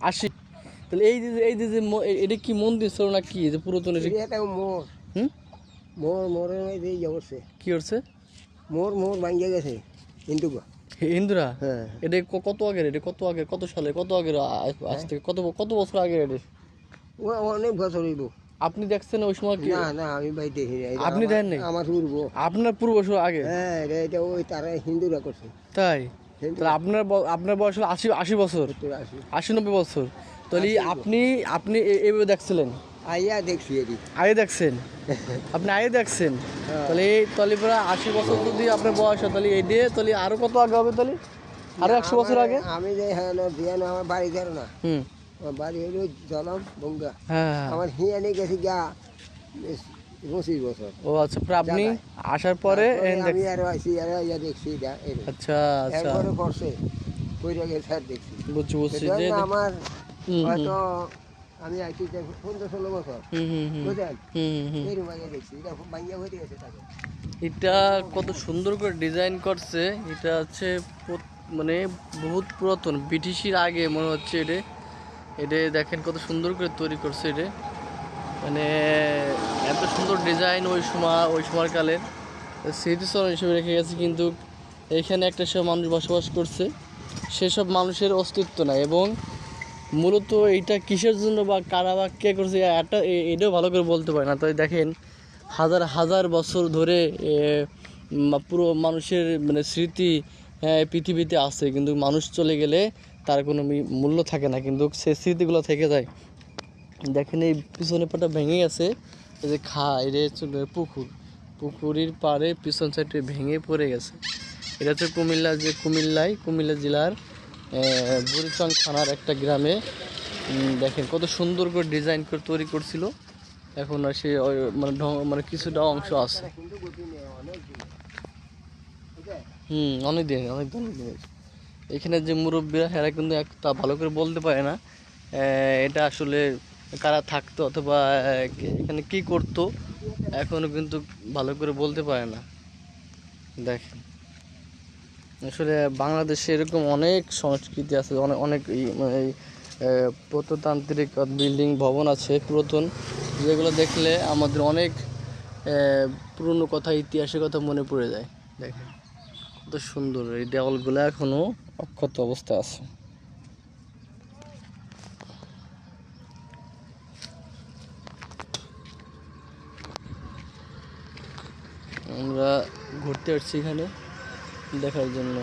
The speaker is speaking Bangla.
আশি। তাহলে এই যে এই যে এটা কি মন্দির ছিল না কি? যে পুরাতন এটা মোর। হুম? মোর মোরের মধ্যে ইয়ে করছে। কি করছে? মোর মোর ভাঙ্গে গেছে কিন্তু হি- হিন্দুরা হ্যাঁ। এটা কত আগের? এটা কত আগে কত সালে? কত আগের আ- আজ থেকে কত কত বছর আগে এটা? ও অনেক বছর হইব। আপনি দেখছেন ওই সময় কি? না না আমি ভাই দেখি। আপনি দেখেন নাই? আমার পূর্ব। আপনার পূর্ব বছর আগে? হ্যাঁ এটা- ওই তারা হিন্দুরা করছে। তাই? হিন্দু তাহলে আপনার আপনার বয়স হলো আশি আশি বছর। আশি। নব্বই বছর। তাহলে আপনি আপনি এ- এইভাবে দেখছিলেন? আইয়া দেখছি আগে দেখছেন? আপনি আগে দেখছেন? হ্যাঁ। তাহলে তাহলে প্রায় আশি বছর যদি আপনার বয়স হয় তাহলে এই দিয়ে তাহলে আরও কত আগে হবে তাহলে? আরও একশো বছর আগে? আমি যে হ্যাঁ দিয়ে না আমার বাড়ি গেল না। হুম। আমার বাড়ি হলো জলম বঙ্গা। হ্যাঁ। আমার হিয়ানে গেছি গা। পঁচিশ বছর ও আচ্ছা আপনি আসার পরে আমি আরও আইসি আরও দেখছি এটা আচ্ছা আচ্ছা। এরপরে করছে কইরা গেছে স্যার দেখছি। বুঝছি বুঝছি যে আমার হয়তো আমি আইছি পনেরো ষোলো বছর। হুম হুম হুম। বুঝলেন? হুম হুম হুম। এরকম আগে দেখছি এটা ভাঙ্গিয়া হয়ে গেছে তাকে। এটা কত সুন্দর করে ডিজাইন করছে এটা হচ্ছে মানে বহুত পুরাতন ব্রিটিশের আগে মনে হচ্ছে এটা। এটা দেখেন কত সুন্দর করে তৈরি করছে এটা। মানে এত সুন্দর ডিজাইন ওই সময়, ওই সময়কালের স্মৃতিস্মরণ হিসেবে রেখে গেছে, কিন্তু এখানে একটা সব মানুষ বসবাস করছে। সেসব মানুষের অস্তিত্ব নাই, এবং মূলত এইটা কিসের জন্য বা কারা বা কে করছে, একটা এটাও ভালো করে বলতে পারে না। তাই দেখেন, হাজার হাজার বছর ধরে পুরো মানুষের মানে স্মৃতি পৃথিবীতে আছে, কিন্তু মানুষ চলে গেলে তার কোনো মূল্য থাকে না, কিন্তু সে স্মৃতিগুলো থেকে যায়। দেখেন এই পিছনে পাটা ভেঙে গেছে। এই যে খা এটা হচ্ছে পুকুর। পুকুরের পাড়ে পিছন সাইডে ভেঙে পড়ে গেছে। এটা হচ্ছে কুমিল্লা যে কুমিল্লায় কুমিল্লা জেলার বুড়িচং থানার একটা গ্রামে। দেখেন কত সুন্দর করে ডিজাইন করে তৈরি করছিল। এখন আর সে মানে মানে কিছুটা অংশ আছে। হুম অনেক দিন অনেক অনেক এখানে যে মুরব্বীরা, এরা কিন্তু একটা ভালো করে বলতে পারে না। এটা আসলে কারা থাকতো অথবা এখানে কি করতো এখনও কিন্তু ভালো করে বলতে পারে না। দেখেন। আসলে বাংলাদেশে এরকম অনেক সংস্কৃতি আছে অনেক অনেক মানে এই, প্রত্নতান্ত্রিক বিল্ডিং ভবন আছে পুরাতন যেগুলো দেখলে আমাদের অনেক পুরনো কথা ইতিহাসের কথা মনে পড়ে যায়। দেখেন কত সুন্দর এই দেওয়ালগুলো এখনও অক্ষত অবস্থা আছে। আমরা ঘুরতে আসছি এখানে দেখার জন্য।